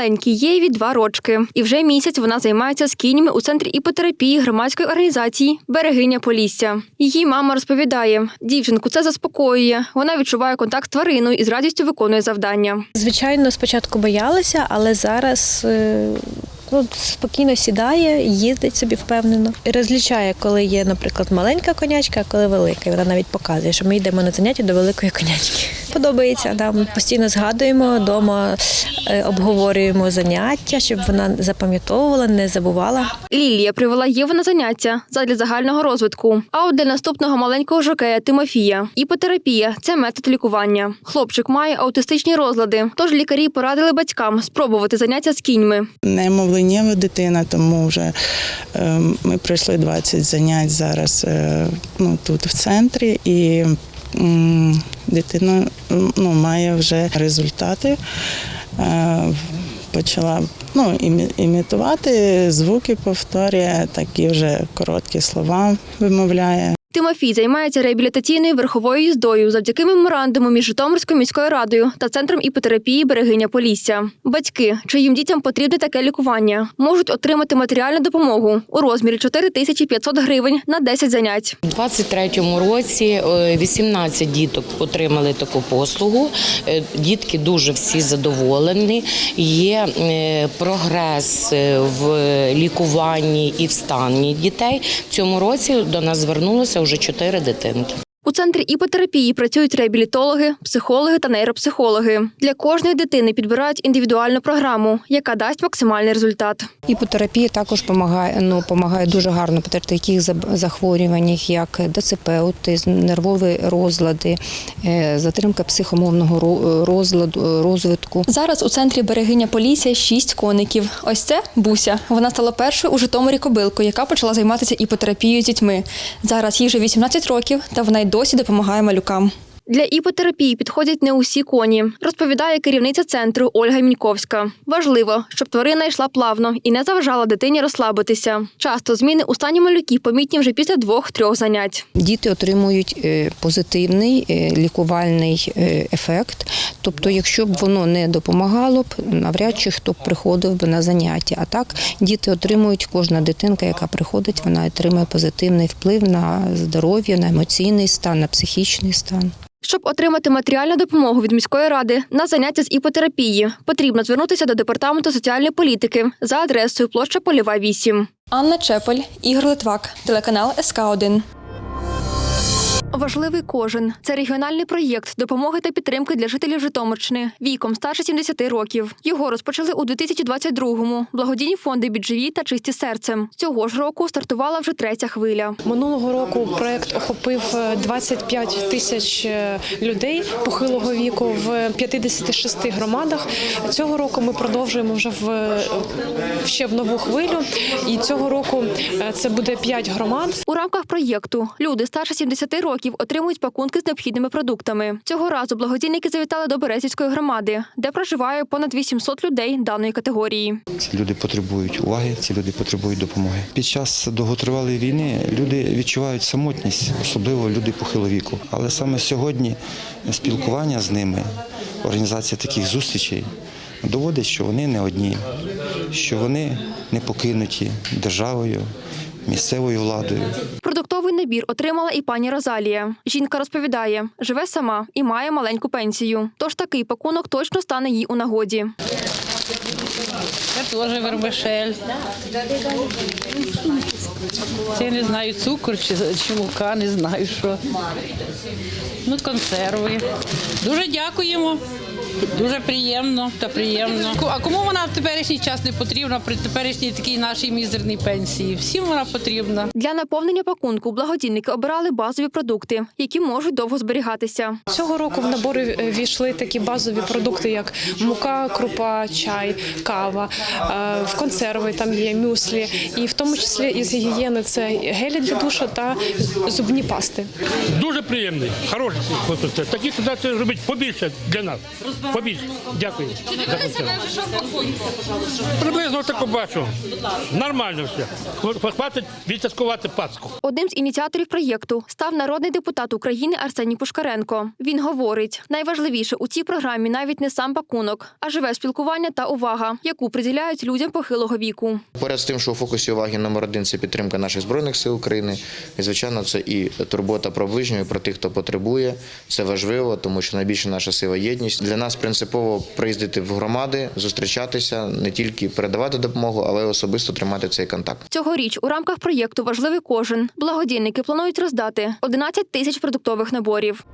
Маленькій Єві два рочки, і вже місяць вона займається з кінями у центрі іпотерапії громадської організації Берегиня Полісся. Її мама розповідає, дівчинку це заспокоює. Вона відчуває контакт з твариною і з радістю виконує завдання. Звичайно, спочатку боялася, але зараз е, ну, спокійно сідає, їздить собі впевнено. І розлічає, коли є, наприклад, маленька конячка, а коли велика. І вона навіть показує, що ми йдемо на заняття до великої конячки. Подобається, да. ми постійно згадуємо, вдома е, обговорюємо заняття, щоб вона запам'ятовувала, не забувала. Лілія привела Єву на заняття задля загального розвитку. А от для наступного маленького жокея Тимофія іпотерапія це метод лікування. Хлопчик має аутистичні розлади, тож лікарі порадили батькам спробувати заняття з кіньми. немовленєва дитина, тому вже е, ми пройшли 20 занять зараз е, ну, тут в центрі, і дитина ну, має вже результати. Е, Почала ну, імітувати звуки, повторює, такі вже короткі слова вимовляє. Тимофій займається реабілітаційною верховою їздою завдяки меморандуму між Житомирською міською радою та центром іпотерапії Берегиня Полісся. Батьки, чиїм дітям потрібне таке лікування, можуть отримати матеріальну допомогу у розмірі 4500 гривень на 10 занять. У 23-му році е, 18 діток отримали таку послугу. Е, Дітки дуже всі задоволені. Є е, прогрес е, в лікуванні і в стані дітей. В цьому році до нас звернулося вже чотири дитинки. У центрі іпотерапії працюють реабілітологи, психологи та нейропсихологи. Для кожної дитини підбирають індивідуальну програму, яка дасть максимальний результат. Іпотерапія також допомагає, ну, помагає дуже гарно при таких захворюваннях, як ДЦП, аутизм, нервові розлади, е, затримка психомовного ро- розладу, розвитку. Зараз у центрі берегиня Полісся шість коників. Ось це Буся. Вона стала першою у Житомирі кобилкою, яка почала займатися іпотерапією з дітьми. Зараз їй вже 18 років, та вона й досі допомагає малюкам. Для іпотерапії підходять не усі коні, розповідає керівниця центру Ольга Міньковська. Важливо, щоб тварина йшла плавно і не заважала дитині розслабитися. Часто зміни у стані малюків помітні вже після двох-трьох занять. Діти отримують е, позитивний е, лікувальний е, ефект. Тобто, якщо б воно не допомагало б, навряд чи хто б приходив би на заняття. А так діти отримують, кожна дитинка, яка приходить, вона отримує позитивний вплив на здоров'я, на емоційний стан, на психічний стан. Щоб отримати матеріальну допомогу від міської ради на заняття з іпотерапії, потрібно звернутися до департаменту соціальної політики за адресою площа Поліва 8. Анна Чепель, Ігор Литвак, телеканал СК 1 Важливий кожен це регіональний проєкт допомоги та підтримки для жителів Житомирщини віком старше 70 років. Його розпочали у 2022-му. Благодійні фонди «Біджеві» та чисті серцем. Цього ж року стартувала вже третя хвиля. Минулого року проект охопив е, 25 тисяч е, людей похилого віку в 56 громадах. Цього року ми продовжуємо вже в ще в нову хвилю. І цього року е, це буде 5 громад. У рамках проєкту люди старше 70 років отримують пакунки з необхідними продуктами. Цього разу благодійники завітали до Березівської громади, де проживає понад 800 людей даної категорії. Ці люди потребують уваги, ці люди потребують допомоги. Під час довготривалої війни люди відчувають самотність, особливо люди похилого віку. Але саме сьогодні спілкування з ними, організація таких зустрічей доводить, що вони не одні, що вони не покинуті державою, місцевою владою. Продуктовий набір отримала і пані Розалія. Жінка розповідає, живе сама і має маленьку пенсію. Тож такий пакунок точно стане їй у нагоді. Це теж вермишель. Це я не знаю, цукор чи, чи мука, не знаю що. Ну, консерви. Дуже дякуємо. Дуже приємно та приємно. А кому вона в теперішній час не потрібна при теперішній такій нашій мізерній пенсії? Всім вона потрібна. Для наповнення пакунку благодійники обирали базові продукти, які можуть довго зберігатися. Цього року в набори війшли такі базові продукти, як мука, крупа, чай, кава. Е, В консерви там є мюслі, і в тому числі із гігієни це гелі для душу та зубні пасти. Дуже приємний, хороший. Такі туди робити побільше для нас. Побільше. Дякую. за концерт. Приблизно таку бачу. Нормально все. Хва- Хватить відсвяткувати Пасху. Одним з ініціаторів проєкту став народний депутат України Арсеній Пушкаренко. Він говорить: найважливіше у цій програмі навіть не сам пакунок, а живе спілкування та увага, яку приділяють людям похилого віку. Поряд з тим, що у фокусі уваги номер один це підтримка наших збройних сил України. І звичайно, це і турбота про ближнього, і про тих, хто потребує. Це важливо, тому що найбільша наша сила єдність. Для нас принципово приїздити в громади, зустрічатися, не тільки передавати допомогу, але й особисто тримати цей контакт. Цьогоріч у рамках проєкту Важливий кожен благодійники планують роздати 11 тисяч продуктових наборів.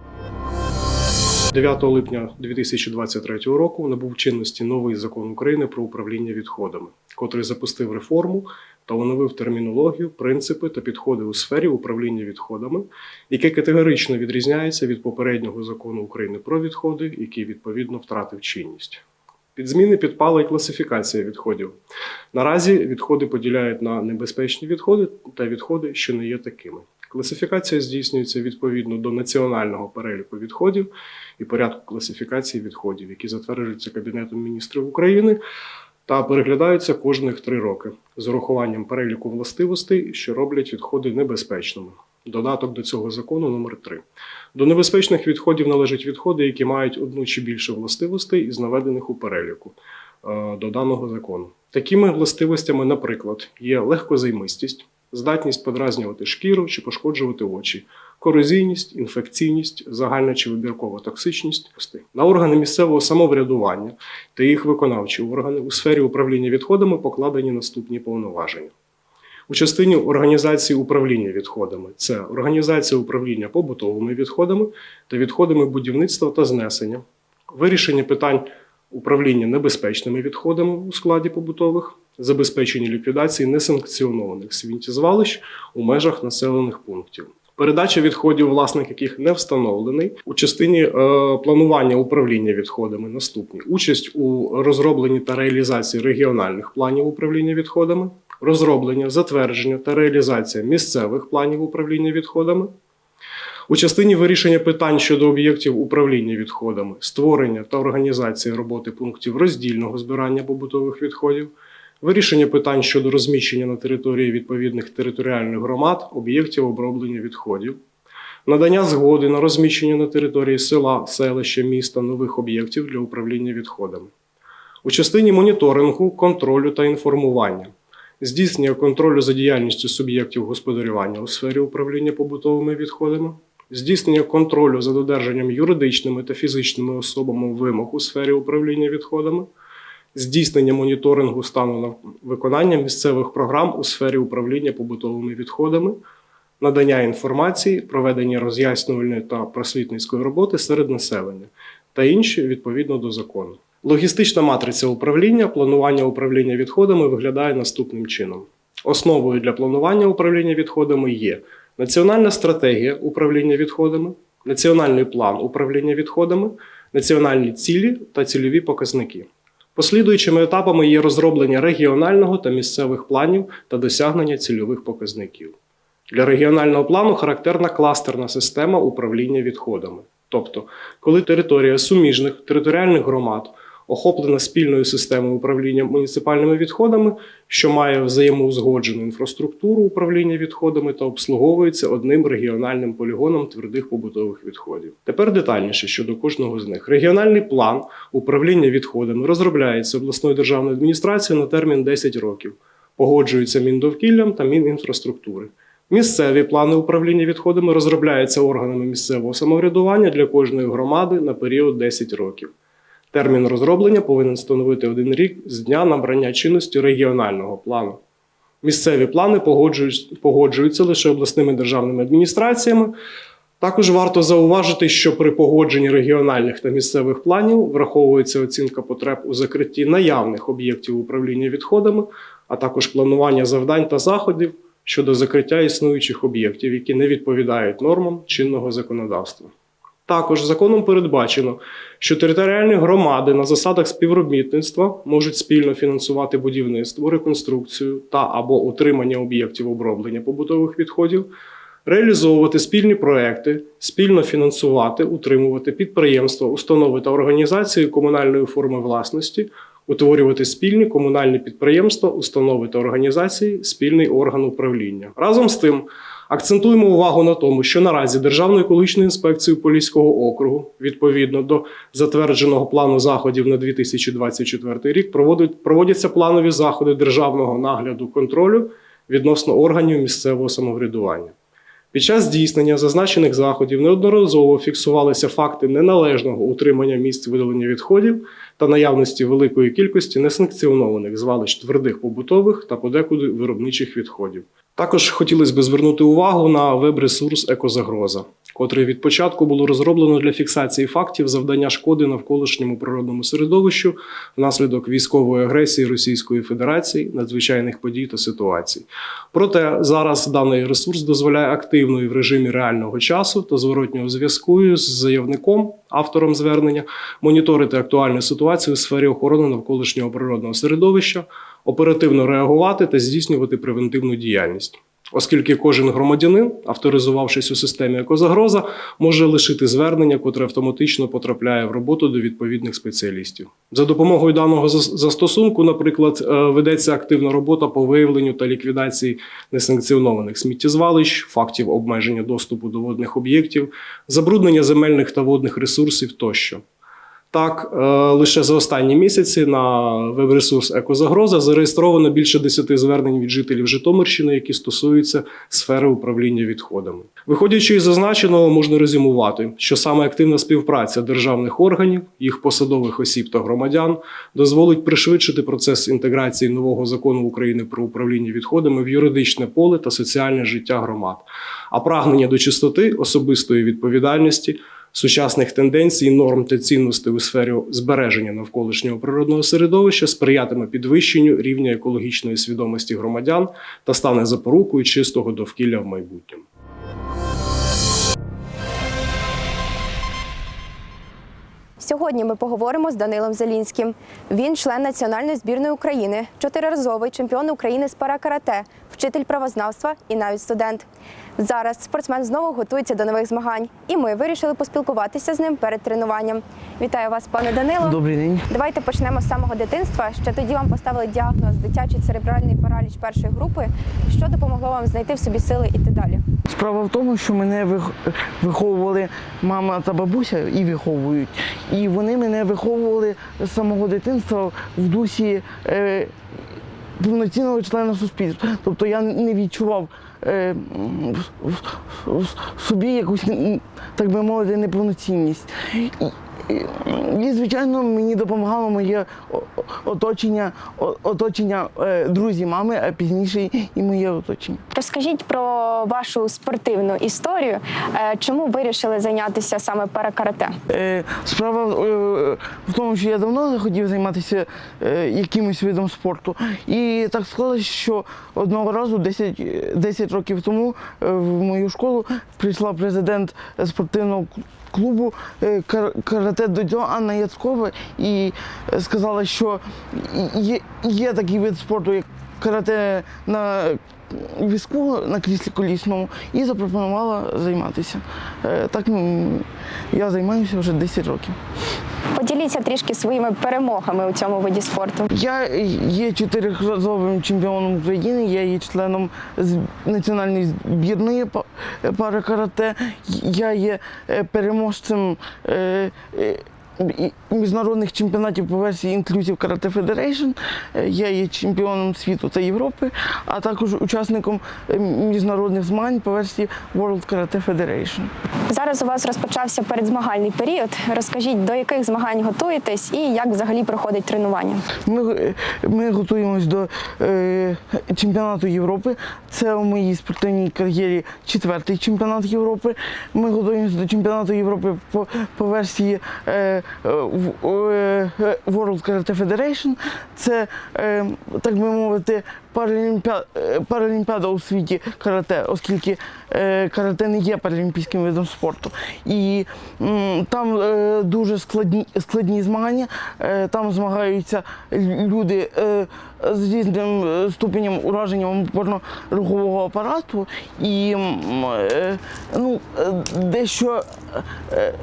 9 липня 2023 року набув чинності новий закон України про управління відходами, котрий запустив реформу та оновив термінологію, принципи та підходи у сфері управління відходами, яке категорично відрізняється від попереднього закону України про відходи, який відповідно втратив чинність. Під зміни підпала і класифікація відходів. Наразі відходи поділяють на небезпечні відходи та відходи, що не є такими. Класифікація здійснюється відповідно до національного переліку відходів і порядку класифікації відходів, які затверджуються Кабінетом міністрів України та переглядаються кожних три роки з урахуванням переліку властивостей, що роблять відходи небезпечними. Додаток до цього закону номер 3 До небезпечних відходів належать відходи, які мають одну чи більше властивостей із наведених у переліку е, до даного закону. Такими властивостями, наприклад, є легкозаймистість, здатність подразнювати шкіру чи пошкоджувати очі, корозійність, інфекційність, загальна чи вибіркова токсичність. На органи місцевого самоврядування та їх виконавчі органи у сфері управління відходами покладені наступні повноваження. У частині організації управління відходами це організація управління побутовими відходами та відходами будівництва та знесення, вирішення питань управління небезпечними відходами у складі побутових, забезпечення ліквідації несанкціонованих сміттєзвалищ у межах населених пунктів. Передача відходів, власник яких не встановлений у частині е, планування управління відходами наступні: участь у розробленні та реалізації регіональних планів управління відходами, розроблення, затвердження та реалізація місцевих планів управління відходами. У частині вирішення питань щодо об'єктів управління відходами, створення та організації роботи пунктів роздільного збирання побутових відходів, вирішення питань щодо розміщення на території відповідних територіальних громад об'єктів оброблення відходів, надання згоди на розміщення на території села, селища, міста нових об'єктів для управління відходами. У частині моніторингу, контролю та інформування, здійснення контролю за діяльністю суб'єктів господарювання у сфері управління побутовими відходами, здійснення контролю за додержанням юридичними та фізичними особами вимог у сфері управління відходами, здійснення моніторингу стану на виконання місцевих програм у сфері управління побутовими відходами, надання інформації, проведення роз'яснювальної та просвітницької роботи серед населення та інші відповідно до закону. Логістична матриця управління, планування управління відходами виглядає наступним чином. Основою для планування управління відходами є національна стратегія управління відходами, національний план управління відходами, національні цілі та цільові показники. Послідуючими етапами є розроблення регіонального та місцевих планів та досягнення цільових показників. Для регіонального плану характерна кластерна система управління відходами. Тобто, коли територія суміжних територіальних громад охоплена спільною системою управління муніципальними відходами, що має взаємоузгоджену інфраструктуру управління відходами та обслуговується одним регіональним полігоном твердих побутових відходів. Тепер детальніше щодо кожного з них. Регіональний план управління відходами розробляється обласною державною адміністрацією на термін 10 років, погоджується Міндовкіллям та Мінінфраструктури. Місцеві плани управління відходами розробляються органами місцевого самоврядування для кожної громади на період 10 років. Термін розроблення повинен становити один рік з дня набрання чинності регіонального плану. Місцеві плани погоджують- погоджуються лише обласними державними адміністраціями. Також варто зауважити, що при погодженні регіональних та місцевих планів враховується оцінка потреб у закритті наявних об'єктів управління відходами, а також планування завдань та заходів щодо закриття існуючих об'єктів, які не відповідають нормам чинного законодавства. Також законом передбачено, що територіальні громади на засадах співробітництва можуть спільно фінансувати будівництво, реконструкцію та або утримання об'єктів оброблення побутових відходів, реалізовувати спільні проекти, спільно фінансувати, утримувати підприємства, установи та організації комунальної форми власності, утворювати спільні комунальні підприємства, установи та організації, спільний орган управління. Разом з тим. Акцентуємо увагу на тому, що наразі Державною екологічною інспекцією Поліського округу, відповідно до затвердженого плану заходів на 2024 рік, проводять, проводяться планові заходи державного нагляду контролю відносно органів місцевого самоврядування. Під час здійснення зазначених заходів неодноразово фіксувалися факти неналежного утримання місць видалення відходів та наявності великої кількості несанкціонованих звалищ твердих побутових та подекуди виробничих відходів. Також хотілося б звернути увагу на веб-ресурс Екозагроза, котрий від початку було розроблено для фіксації фактів завдання шкоди навколишньому природному середовищу внаслідок військової агресії Російської Федерації, надзвичайних подій та ситуацій. Проте зараз даний ресурс дозволяє активно і в режимі реального часу та зворотнього зв'язку з заявником, автором звернення, моніторити актуальну ситуацію у сфері охорони навколишнього природного середовища, оперативно реагувати та здійснювати превентивну діяльність. Оскільки кожен громадянин, авторизувавшись у системі екозагроза, може лишити звернення, котре автоматично потрапляє в роботу до відповідних спеціалістів. За допомогою даного зас- застосунку, наприклад, е, ведеться активна робота по виявленню та ліквідації несанкціонованих сміттєзвалищ, фактів обмеження доступу до водних об'єктів, забруднення земельних та водних ресурсів тощо. Так, е, лише за останні місяці на веб-ресурс Екозагроза зареєстровано більше 10 звернень від жителів Житомирщини, які стосуються сфери управління відходами. Виходячи із зазначеного, можна резюмувати, що саме активна співпраця державних органів, їх посадових осіб та громадян дозволить пришвидшити процес інтеграції нового закону України про управління відходами в юридичне поле та соціальне життя громад, а прагнення до чистоти, особистої відповідальності сучасних тенденцій, норм та цінностей у сфері збереження навколишнього природного середовища сприятиме підвищенню рівня екологічної свідомості громадян та стане запорукою чистого довкілля в майбутньому. Сьогодні ми поговоримо з Данилом Зелінським. Він член національної збірної України, чотириразовий чемпіон України з паракарате, вчитель правознавства і навіть студент. Зараз спортсмен знову готується до нових змагань, і ми вирішили поспілкуватися з ним перед тренуванням. Вітаю вас, пане Данило. Добрий день. Давайте почнемо з самого дитинства. Ще тоді вам поставили діагноз дитячий церебральний параліч першої групи. Що допомогло вам знайти в собі сили іти далі? Справа в тому, що мене вих- виховували мама та бабуся і виховують. І вони мене виховували з самого дитинства в дусі е, повноцінного члена суспільства. Тобто я не відчував е, в, в- в собі якусь, так би мовити, неповноцінність. І, звичайно, мені допомагало моє оточення, оточення е, друзі мами, а пізніше і моє оточення. Розкажіть про вашу спортивну історію. Е, Чому вирішили зайнятися саме паракарате? Е, Справа в тому, що я давно хотів займатися якимось видом спорту. І так склалося, що одного разу, 10, е, 10 років тому, в мою школу прийшла президент спортивного клубу е, кар- карате додьо Анна Яцкова і е, сказала, що є, є такий вид спорту, як карате на візку на кріслі колісному і запропонувала займатися. Е, Так я займаюся вже 10 років. Поділіться трішки своїми перемогами у цьому виді спорту. Я є чотириразовим чемпіоном України, я є членом національної збірної па- паракарате, я є е, переможцем е, міжнародних чемпіонатів по версії Inclusive Karate Federation, Е, я є чемпіоном світу та Європи, а також учасником е, міжнародних змагань по версії World Karate Federation. Зараз у вас розпочався передзмагальний період. Розкажіть, до яких змагань готуєтесь і як взагалі проходить тренування? Ми, е, ми готуємось до е, чемпіонату Європи. Це у моїй спортивній кар'єрі четвертий чемпіонат Європи. Ми готуємося до чемпіонату Європи по, по версії е, World Karate Federation. Це, е, так би мовити, паралімпіада, у світі карате, оскільки е, карате не є паралімпійським видом спорту. І там е, дуже складні, складні змагання. Е, Там змагаються люди е, з різним е, ступенем ураження опорно-рухового апарату. І е, ну, е, дещо е,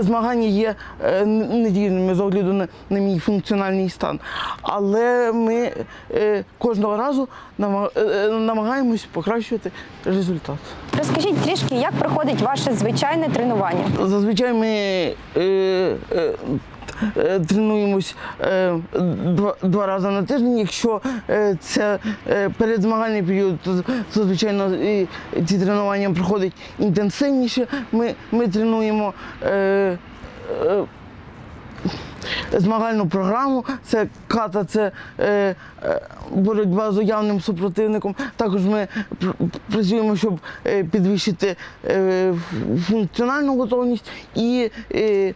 змагання є е, недільними з огляду на, на мій функціональний стан. Але ми е, кожного разу е, намагаємось покращувати результат. Розкажіть трішки, як проходить ваше звичайне тренування? Зазвичай ми тренуємось е, два, рази на тиждень. Якщо е, це е, передзмагальний період, то, звичайно ці тренування проходять інтенсивніше. Ми, ми тренуємо. Е, е, Змагальну програму, це ката, це е, е, боротьба з уявним супротивником. Також ми пр- працюємо, щоб е, підвищити е, функціональну готовність і е, е,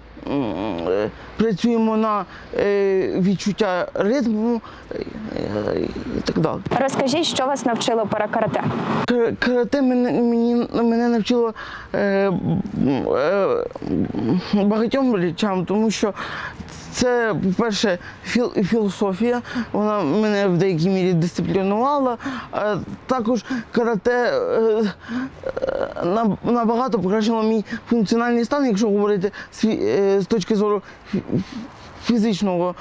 працюємо на е, відчуття ритму е, е, і так далі. Розкажіть, що вас навчило паракарате? Кар- Карате мене, мене навчило е, е, багатьом речам, тому що це, по-перше, філ, філософія, вона мене в деякій мірі дисциплінувала. А також карате е, е, на- набагато покращило мій функціональний стан, якщо говорити з, е, точки зору фі- фізичного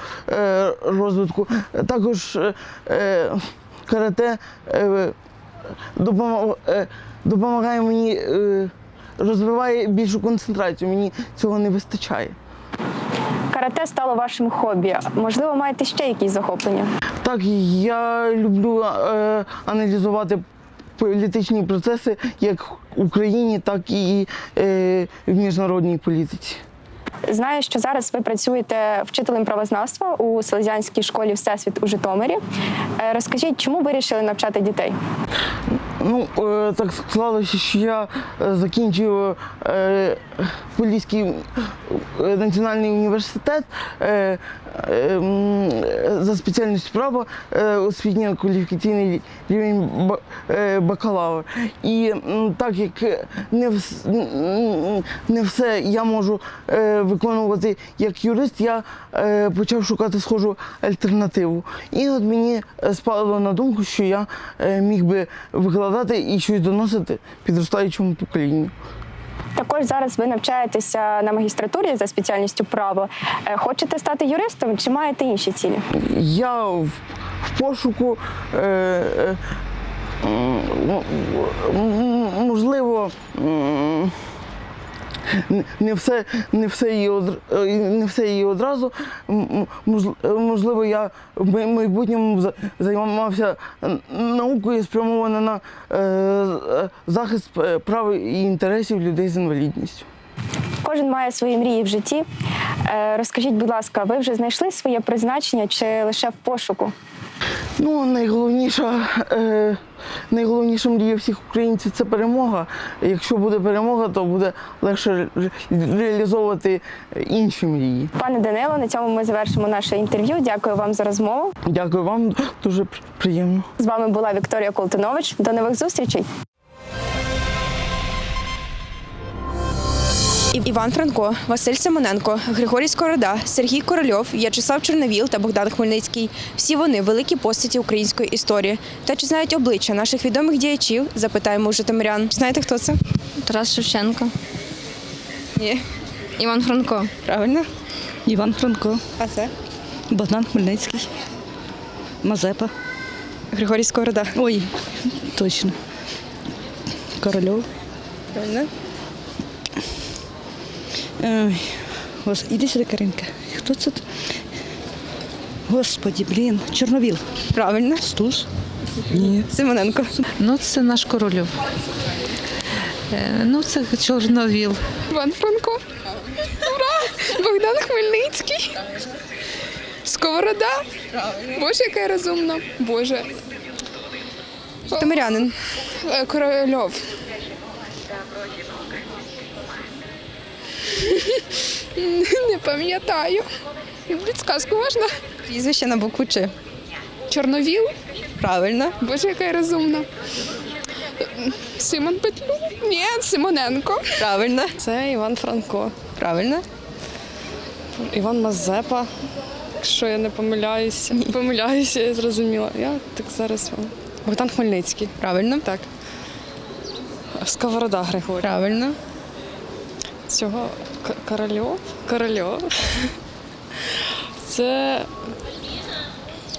розвитку. Також карате допомог- допомагає мені, розвиває більшу концентрацію. Мені цього не вистачає. Карате стало вашим хобі. Можливо, маєте ще якісь захоплення? Так, я люблю е, аналізувати політичні процеси як в Україні, так і е, в міжнародній політиці. Знаю, що зараз ви працюєте вчителем правознавства у Селезянській школі Всесвіт у Житомирі. Е, Розкажіть, чому вирішили навчати дітей? Ну, е, так склалося, що я е, закінчив Поліський національний університет е, е, за спеціальністю права е, освітньо-кваліфікаційний рівень ба- е, бакалавр. І так як не, не все я можу е, виконувати як юрист, я е, почав шукати схожу альтернативу. І от мені е, спало на думку, що я е, міг би викладати і щось доносити підростаючому поколінню. Також зараз ви навчаєтеся на магістратурі за спеціальністю право. Е, Хочете стати юристом чи маєте інші цілі? Я в, пошуку. Е, е, можливо, не- все, не все її одр- е, не все її одразу. Е, Можливо, я в майбутньому за- займався наукою, спрямована на е, захист прав і інтересів людей з інвалідністю. Кожен має свої мрії в житті. Розкажіть, будь ласка, ви вже знайшли своє призначення чи лише в пошуку? Ну, найголовніша, е, найголовніша мрія всіх українців це перемога. Якщо буде перемога, то буде легше реалізовувати інші мрії. Пане Данило, на цьому ми завершимо наше інтерв'ю. Дякую вам за розмову. Дякую вам, дуже приємно. З вами була Вікторія Колтунович. До нових зустрічей. Іван Франко, Василь Симоненко, Григорій Скорода, Сергій Корольов, В'ячеслав Чорновіл та Богдан Хмельницький. Всі вони великі постаті української історії. Та чи знають обличчя наших відомих діячів? Запитаємо у житомирян. Знаєте, хто це? Тарас Шевченко. Ні. Іван Франко. Правильно. Іван Франко, А це? Богдан Хмельницький, Мазепа. Григорій Скорода. Ой, точно. Корольов. Правильно. Ой. Іди сюди, Каринка. Хто це? тут? Господі, блін, Чорновіл. Правильно. Стус. Ні. Симоненко. Ну, це наш корольов. Е, Ну, це Чорновіл. Іван Франко. Ура! Богдан Хмельницький. Сковорода. Боже, яка я розумна. Боже. Житомирянин. Е, Корольов. Не пам'ятаю. Підсказку можна? Прізвище на букву Ч. Чорновіл? Правильно. Боже, яка я розумна. Симон Петлюк? Ні, Симоненко. Правильно. Це Іван Франко. Правильно. Іван Мазепа. Якщо я не помиляюся. Помиляюся, я зрозуміла. Я так зараз вам. Богдан Хмельницький. Правильно. Так. Сковорода Григорій. Правильно. Цього Корольов. Корольов. Це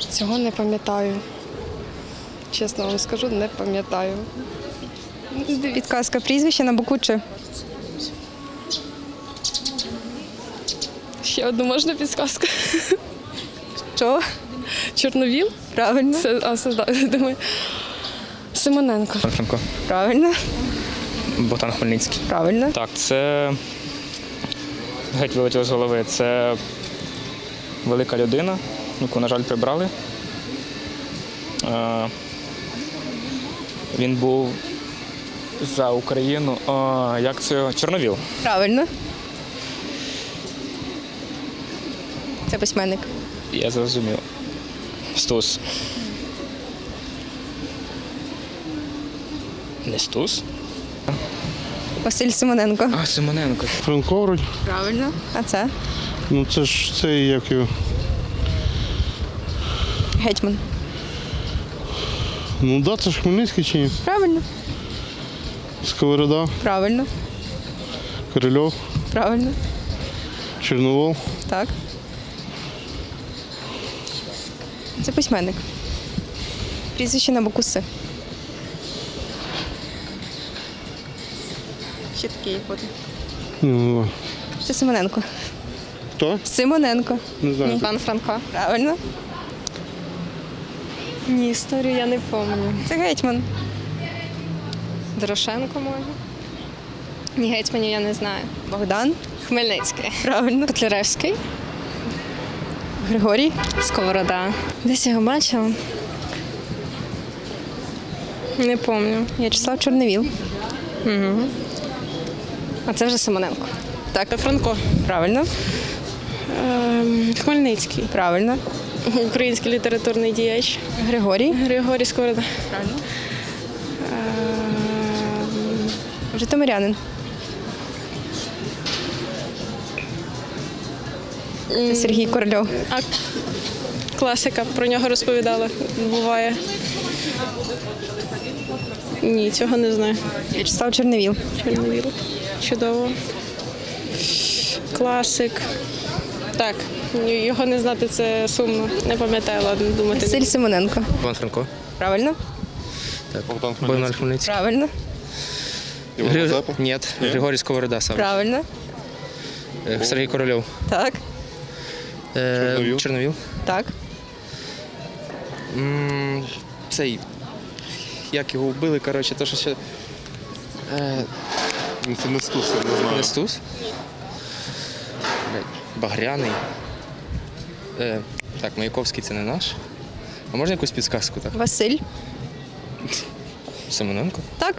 цього не пам'ятаю. Чесно вам скажу, не пам'ятаю. Підказка прізвище на букву Ч. Ще одну можна підсказку? Що? Чорновіл? Правильно. Це, а, це, да, думаю. Симоненко. Франко. Правильно. Богдан Хмельницький. Правильно. Так, це геть вилетіло з голови. Це велика людина, яку, на жаль, прибрали. Е, Він був за Україну. А, Як це? Чорновіл. Правильно. Це письменник. Я зрозумів. Стус. Не Стус? Василь Симоненко. А, Симоненко. Франко вроді. Правильно. А це? Ну це ж це як його. Гетьман. Ну да, це ж Хмельницький чи ні? Правильно. Сковорода, Правильно. Корольов, Правильно. Чорновол. Так. Це письменник. Прізвище на букву Ще є фото. Ну, Це Симоненко. Хто? Симоненко. Не знаю. Іван Франко. Правильно. Ні, історію я не пам'ятаю. Це гетьман. Дорошенко може. Ні, гетьманів я не знаю. Богдан. Хмельницький. Правильно. Котляревський. Григорій. Сковорода. Десь його бачила. Не пам'ятаю. В'ячеслав Чорновіл. Угу. А це вже Симоненко. Так. Франко. Правильно. Ем, Хмельницький. Правильно. Український літературний діяч. Григорій. Григорій Сковорода. Правильно. Житомирянин. Це Сергій Корольов. А класика, про нього розповідали. Буває. Ні, цього не знаю. В'ячеслав Чорновіл. Чорновіл. Чудово. Класик. Так, його не знати це сумно. Не пам'ятаю, ладно, думати. Василь Симоненко. Іван Франко. Правильно? Так. Богдан Хмельницький. Правильно. Гри... Ні, Григорій Сковорода сам. Правильно. Е, Сергій Корольов. Так. Чорновіл. Чорновіл. Так. М, Цей. Як його вбили, коротше, то що ще. Е... Це не Стус, я не знаю. Не Стус? Багряний. Е, так, Маяковський це не наш. А можна якусь підсказку? Так? Василь. Семененко? Так.